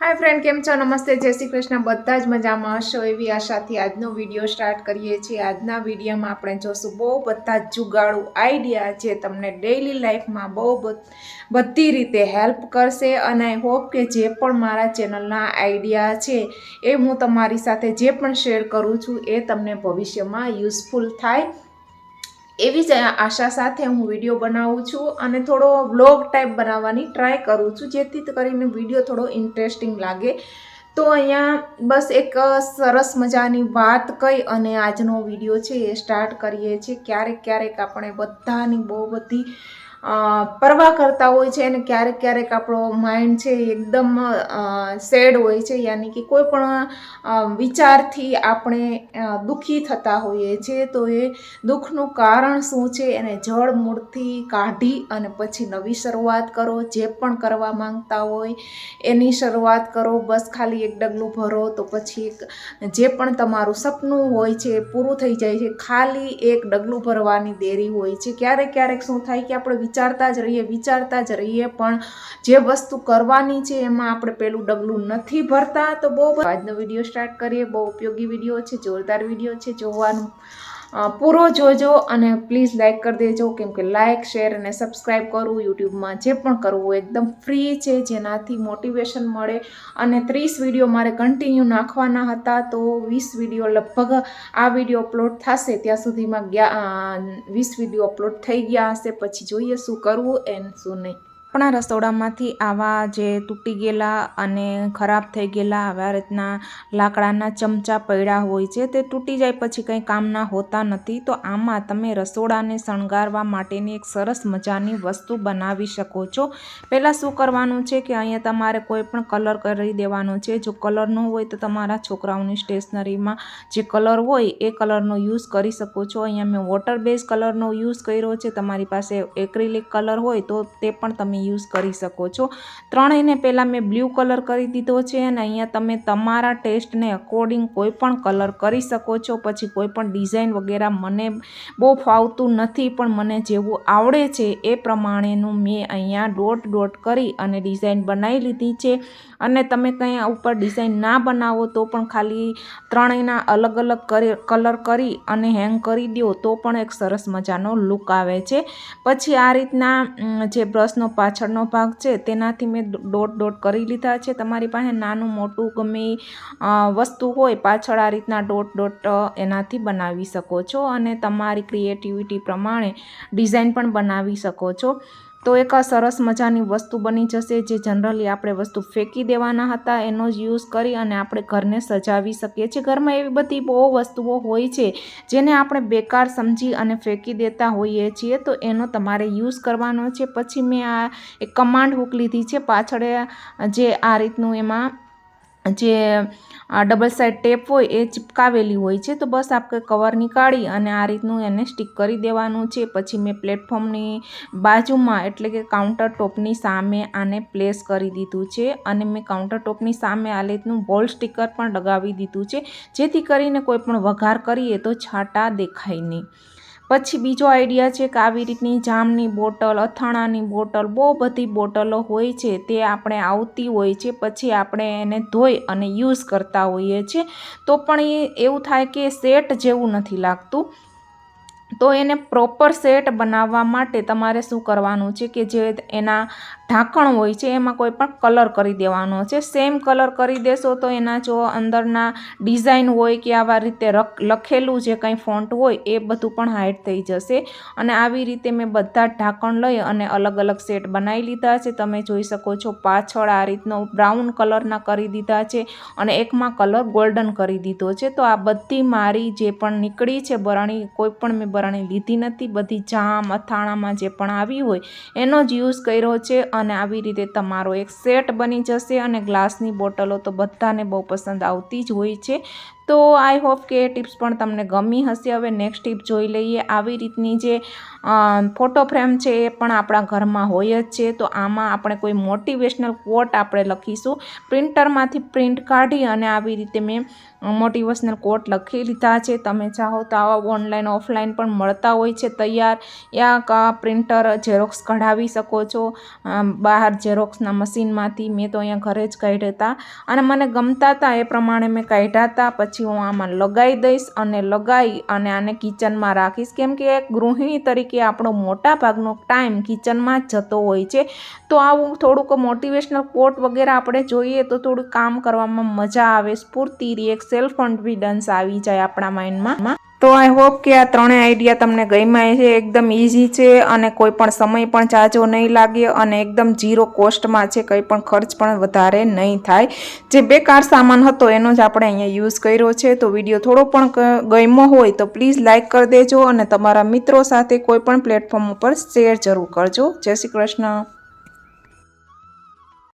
હાય friend કેમ છો? નમસ્તે, જય શ્રી કૃષ્ણ. બધા જ મજામાં હશો એવી આશાથી આજનો વીડિયો સ્ટાર્ટ કરીએ છીએ. આજના વિડીયોમાં આપણે જોશું બહુ બધા જ જુગાડુ આઈડિયા જે તમને ડેઈલી લાઈફમાં બહુ બધી રીતે હેલ્પ કરશે અને આઈ હોપ કે જે પણ મારા ચેનલના આઈડિયા છે એ હું તમારી સાથે જે પણ શેર કરું છું એ તમને ભવિષ્યમાં યુઝફુલ થાય. એવી જ આશા સાથે હું વીડિયો બનાવું છું અને થોડો વ્લોગ ટાઈપ બનાવવાની ટ્રાય કરું છું, જેથી કરીને વીડિયો થોડો ઇન્ટરેસ્ટિંગ લાગે. તો અહીંયા બસ એક સરસ મજાની વાત કહી અને આજનો વીડિયો છે એ સ્ટાર્ટ કરીએ છીએ. ક્યારેક ક્યારેક આપણે બધાની બહુ બધી પરવા કરતા હોય છે અને ક્યારેક ક્યારેક આપણો માઇન્ડ છે એકદમ સેડ હોય છે. યાની કે કોઈ પણ વિચારથી આપણે દુઃખી થતા હોઈએ છીએ તો એ દુઃખનું કારણ શું છે એને જળ મૂળથી કાઢી અને પછી નવી શરૂઆત કરો. જે પણ કરવા માંગતા હોય એની શરૂઆત કરો. બસ ખાલી એક ડગલું ભરો તો પછી એક, જે પણ તમારું સપનું હોય છે એ પૂરું થઈ જાય છે. ખાલી એક ડગલું ભરવાની દેરી હોય છે. ક્યારેક ક્યારેક શું થાય કે આપણે વિચારતા જ રહીએ, વિચારતા જ રહીએ, પણ જે વસ્તુ કરવાની છે એમાં આપણે પેલું ડગલું નથી ભરતા. તો બહુ આજનો વીડિયો સ્ટાર્ટ કરીએ. બહુ ઉપયોગી વીડિયો છે, જોરદાર વીડિયો છે, જોવાનું. પૂરો જોજો અને પ્લીઝ લાઇક કરી દેજો, કેમ કે લાઇક શેર અને સબસ્ક્રાઈબ કરવું યુટ્યુબમાં. જે પણ કરવું એકદમ ફ્રી છે, જેનાથી મોટિવેશન મળે. અને ત્રીસ વીડિયો મારે કન્ટિન્યુ નાખવાના હતા, તો વીસ વીડિયો લગભગ આ વીડિયો અપલોડ થશે. ત્યાં સુધીમાં ગયા વીસ વીડિયો અપલોડ થઈ ગયા હશે. પછી જોઈએ શું કરવું એન્ડ શું નહીં. આપણા રસોડામાંથી આવા જે તૂટી ગયેલા અને ખરાબ થઈ ગયેલા આવા રીતના લાકડાના ચમચા પડ્યા હોય છે, તે તૂટી જાય પછી કંઈ કામના હોતા નથી, તો આમાં તમે રસોડાને શણગારવા માટેની એક સરસ મજાની વસ્તુ બનાવી શકો છો. પહેલાં શું કરવાનું છે કે અહીંયા તમારે કોઈ પણ કલર કરી દેવાનો છે, જો કલર ન હોય તો તમારા છોકરાઓની સ્ટેશનરીમાં જે કલર હોય એ કલરનો યુઝ કરી શકો છો. અહીંયા મેં વોટર બેઝ કલરનો યુઝ કર્યો છે, તમારી પાસે એક્રિલિક કલર હોય તો તે પણ તમે યુઝ કરી શકો છો. ત્રણેયને પહેલાં મેં બ્લુ કલર કરી દીધો છે અને અહીંયા તમે તમારા ટેસ્ટને અકોર્ડિંગ કોઈ પણ કલર કરી શકો છો. પછી કોઈ પણ ડિઝાઇન વગેરે મને બહુ ફાવતું નથી, પણ મને જેવું આવડે છે એ પ્રમાણેનું મેં અહીંયા ડોટ ડોટ કરી અને ડિઝાઇન બનાવી લીધી છે. અને તમે કંઈ ઉપર ડિઝાઇન ના બનાવો તો પણ ખાલી ત્રણેયના અલગ અલગ કલર કરી અને હેંગ કરી દો તો પણ એક સરસ મજાનો લુક આવે છે. પછી આ રીતના જે બ્રશનો પાછળનો ભાગ છે. તેનાથી મેં ડોટ ડોટ કરી લીધા છે. તમારી પાસે નાનું, મોટું, ગમે વસ્તુ હોય, પાછળ આ રીતના ડોટ ડોટ એનાથી બનાવી શકો છો. અને તમારી ક્રિએટિવિટી પ્રમાણે ડિઝાઇન પણ બનાવી શકો છો. તો એક આ સરસ મજાની વસ્તુ બની જશે જે જનરલી આપણે વસ્તુ ફેંકી દેવાના હતા, એનો જ યુઝ કરી અને આપણે ઘરને સજાવી શકીએ છીએ. ઘરમાં એવી બધી બહુ વસ્તુઓ હોય છે જેને આપણે બેકાર સમજી અને ફેંકી દેતા હોઈએ છીએ, તો એનો તમારે યુઝ કરવાનો છે. પછી મેં આ એક કમાન્ડ હુક લીધી છે. પાછળ જે આ રીતનું એમાં જે ડબલ સાઇડ ટેપ હોય એ ચિપકાવેલી હોય છે, તો બસ આપણે કવર નીકાળી અને આ રીતનું એને સ્ટીક કરી દેવાનું છે. પછી મેં પ્લેટફોર્મની બાજુમાં એટલે કે કાઉન્ટર ટોપની સામે આને પ્લેસ કરી દીધું છે અને મેં કાઉન્ટર ટોપની સામે આ રીતનું બોલ સ્ટીકર પણ લગાવી દીધું છે, જેથી કરીને કોઈ પણ વઘાર કરીએ તો છાંટા દેખાય નહીં. પછી બીજો આઈડિયા છે કે આવી રીતની જામની બોટલ, અથાણાની બોટલ, બહુ બધી બોટલો હોય છે તે આપણે આવતી હોય છે, પછી આપણે એને ધોઈ અને યુઝ કરતા હોઈએ છીએ. તો પણ એ એવું થાય કે સેટ જેવું નથી લાગતું. તો એને પ્રોપર સેટ બનાવવા માટે તમારે શું કરવાનું છે કે જે એના ઢાંકણ હોય છે, એમાં કોઈ પણ કલર કરી દેવાનો છે. સેમ કલર કરી દેશો તો એના જો અંદરના ડિઝાઇન હોય કે આવા રીતે લખેલું જે કંઈ ફોન્ટ હોય એ બધું પણ હાઇડ થઈ જશે. અને આવી રીતે મેં બધા ઢાંકણ લઈ અને અલગ અલગ સેટ બનાવી લીધા છે. તમે જોઈ શકો છો પાછળ આ રીતનો બ્રાઉન કલરના કરી દીધા છે અને એકમાં કલર ગોલ્ડન કરી દીધો છે. તો આ બધી મારી જે પણ નીકળી છે બરણી, કોઈ પણ મેં બરણી લીધી નથી. બધી જામ, અથાણામાં જે પણ આવી હોય, એનો જ યુઝ કર્યો છે અને આવી રીતે તમારો એક સેટ બની જશે અને ગ્લાસની બોટલો તો બધાને બહુ પસંદ આવતી જ હોય છે. તો આઈ હોપ કે ટિપ્સ પણ તમને ગમી હશે. હવે નેક્સ્ટ ટીપ જોઈ લઈએ. આવી રીતની જે ફોટો ફ્રેમ છે એ પણ આપણા ઘરમાં હોય જ છે. તો આમાં આપણે કોઈ મોટિવેશનલ કોટ આપણે લખીશું. પ્રિન્ટરમાંથી પ્રિન્ટ કાઢી અને આવી રીતે મેં મોટિવેશનલ કોટ લખી લીધા છે. તમે ચાહો તો આવા ઓનલાઈન, ઓફલાઈન પણ મળતા હોય છે તૈયાર. યા પ્રિન્ટર ઝેરોક્સ કઢાવી શકો છો. બહાર ઝેરોક્સના મશીનમાંથી. મેં તો અહીંયા ઘરે જ કાઢ્યા હતા. અને મને ગમતા હતા. એ પ્રમાણે મેં કાઢ્યા હતા. પછી હું આમાં લગાવી દઈશ અને લગાવી અને આને કિચનમાં રાખીશ. કેમ કે ગૃહિણી તરીકે આપણો મોટા ભાગનો ટાઈમ કિચનમાં જ જતો હોય છે. તો આવું થોડુંક મોટિવેશનલ કોટ વગેરે આપણે જોઈએ તો થોડું કામ કરવામાં મજા આવે, સ્ફૂર્તિ રહે એક સેલ્ફ કોન્ફિડન્સ આવી જાય આપણા માઇન્ડમાં તો આઈ હોપ કે આ ત્રણેય આઈડિયા તમને ગમ્યા છે એકદમ ઇઝી છે અને કોઈ પણ સમય પણ જાજો નહીં લાગે અને એકદમ ઝીરો કોસ્ટમાં છે. કંઈ પણ ખર્ચ પણ વધારે નહીં થાય. જે બેકાર સામાન હતો એનો જ આપણે અહીંયા યુઝ કર્યો છે. તો વીડિયો થોડો પણ ગમ્યો હોય તો પ્લીઝ લાઇક કરી દેજો અને તમારા મિત્રો સાથે કોઈ પણ પ્લેટફોર્મ ઉપર શેર જરૂર કરજો. જય શ્રી કૃષ્ણ.